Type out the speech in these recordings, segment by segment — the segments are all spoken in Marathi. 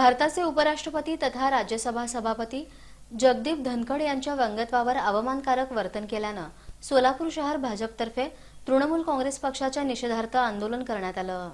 भारताचे उपराष्ट्रपती तथा राज्यसभा सभापती जगदीप धनखड यांच्या व्यंगत्वावर अवमानकारक वर्तन केल्यानं सोलापूर शहर भाजपतर्फे तृणमूल काँग्रेस पक्षाच्या निषेधार्थ आंदोलन करण्यात आलं.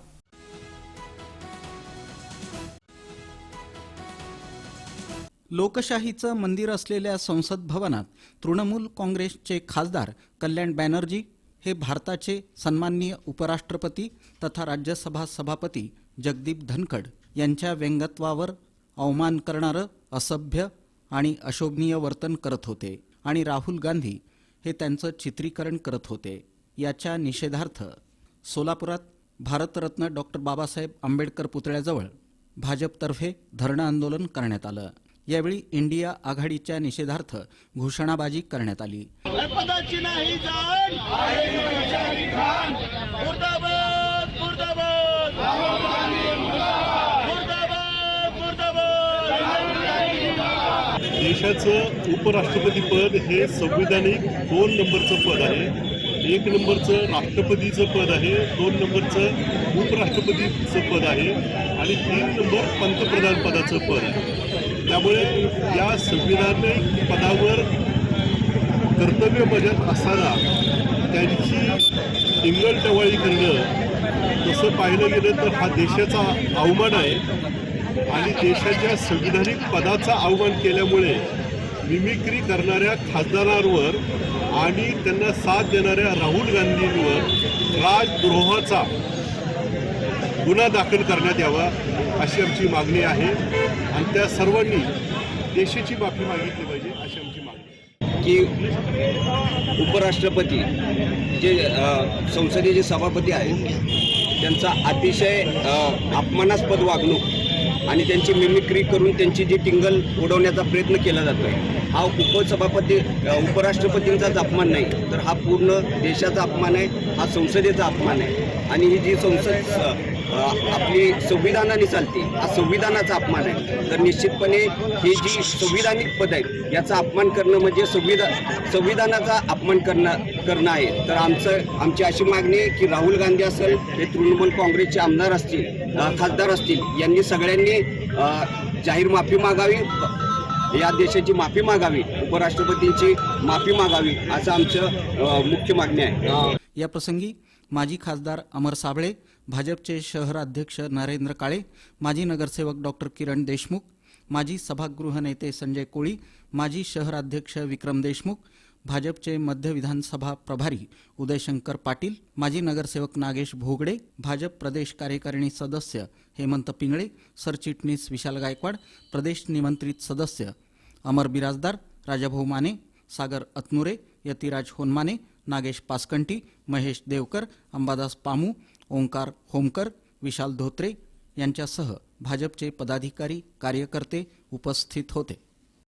लोकशाहीचं मंदिर असलेल्या संसद भवनात तृणमूल काँग्रेसचे खासदार कल्याण बॅनर्जी हे भारताचे सन्माननीय उपराष्ट्रपती तथा राज्यसभा सभापती जगदीप धनखड यांच्या व्यंगत्वावर अवमान करणारं असभ्य आणि अशोभनीय वर्तन करत होते. आणि राहुल गांधी हे त्यांचं चित्रीकरण करत होते. याच्या निषेधार्थ सोलापुरात भारतरत्न डॉक्टर बाबासाहेब आंबेडकर पुतळ्याजवळ भाजपतर्फे धरणं आंदोलन करण्यात आलं. यावेळी इंडिया आघाडीच्या निषेधार्थ घोषणाबाजी करण्यात आली. देशाचं उपराष्ट्रपती पद हे संविधानिक दोन नंबरचं पद आहे. एक नंबरचं राष्ट्रपतीचं पद आहे दोन नंबरचं उपराष्ट्रपतीचं पद आहे आणि तीन नंबर पंतप्रधान पदाचं पद आहे. त्यामुळे या संविधानिक पदावर कर्तव्य बजावत असताना त्यांची टिंगलटवाळी करणं तसं पाहिलं गेलं तर हा देशाचा अवमान आहे. आणि देशाच्या संविधानिक पदाचा अवमान केल्यामुळे मिमिक्री करणाऱ्या खासदारांवर आणि त्यांना साथ देणाऱ्या राहुल गांधींवर राजद्रोहाचा गुन्हा दाखल करण्यात यावा अशी आमची मागणी आहे. आणि त्या सर्वांनी देशाची माफी मागितली पाहिजे अशी आमची मागणी आहे. की उपराष्ट्रपती जे संसदेचे सभापती आहेत त्यांचा अतिशय अपमानास्पद वागणूक आणि त्यांची मिमिक्री करून त्यांची जी टिंगल उडवण्याचा प्रयत्न केला जातो हा उपसभापती उपराष्ट्रपतींचाच अपमान नाही तर हा पूर्ण देशाचा अपमान आहे हा संसदेचा अपमान आहे. आणि ही जी संसद आपली संविधानाने चालते हा संविधानाचा अपमान आहे. तर निश्चितपणे ही जी संविधानिक पद आहेत याचा अपमान करणं म्हणजे संविधान संविधानाचा अपमान करणं करणं आहे. तर आमचं आमची अशी मागणी आहे की राहुल गांधी असेल हे तृणमूल काँग्रेसचे आमदार असतील खासदार असतील यांनी सगळ्यांनी जाहीर माफी मागावी. या देशाची माफी मागावी. उपराष्ट्रपतींची माफी मागावी असं आमचं मुख्य मागणी आहे. या प्रसंगी माजी खासदार अमर साबळे भाजपचे शहर अध्यक्ष नरेंद्र काळे माजी नगरसेवक डॉक्टर किरण देशमुख माजी सभागृह नेते संजय कोळी माजी शहर अध्यक्ष विक्रम देशमुख भाजपचे मध्य विधानसभा प्रभारी उदयशंकर पाटील माजी नगरसेवक नागेश भोगडे भाजप प्रदेश कार्यकारिणी सदस्य हेमंत पिंगळे सरचिटणीस विशाल गायकवाड प्रदेश निमंत्रित सदस्य अमर बिराजदार राजाभाऊ माने सागर अतनुरे यतिराज होनमाने नागेश पासकंटी महेश देवकर अंबादास पामू ओंकार होमकर विशाल धोत्रे यांच्यासह भाजपचे पदाधिकारी कार्यकर्ते उपस्थित होते.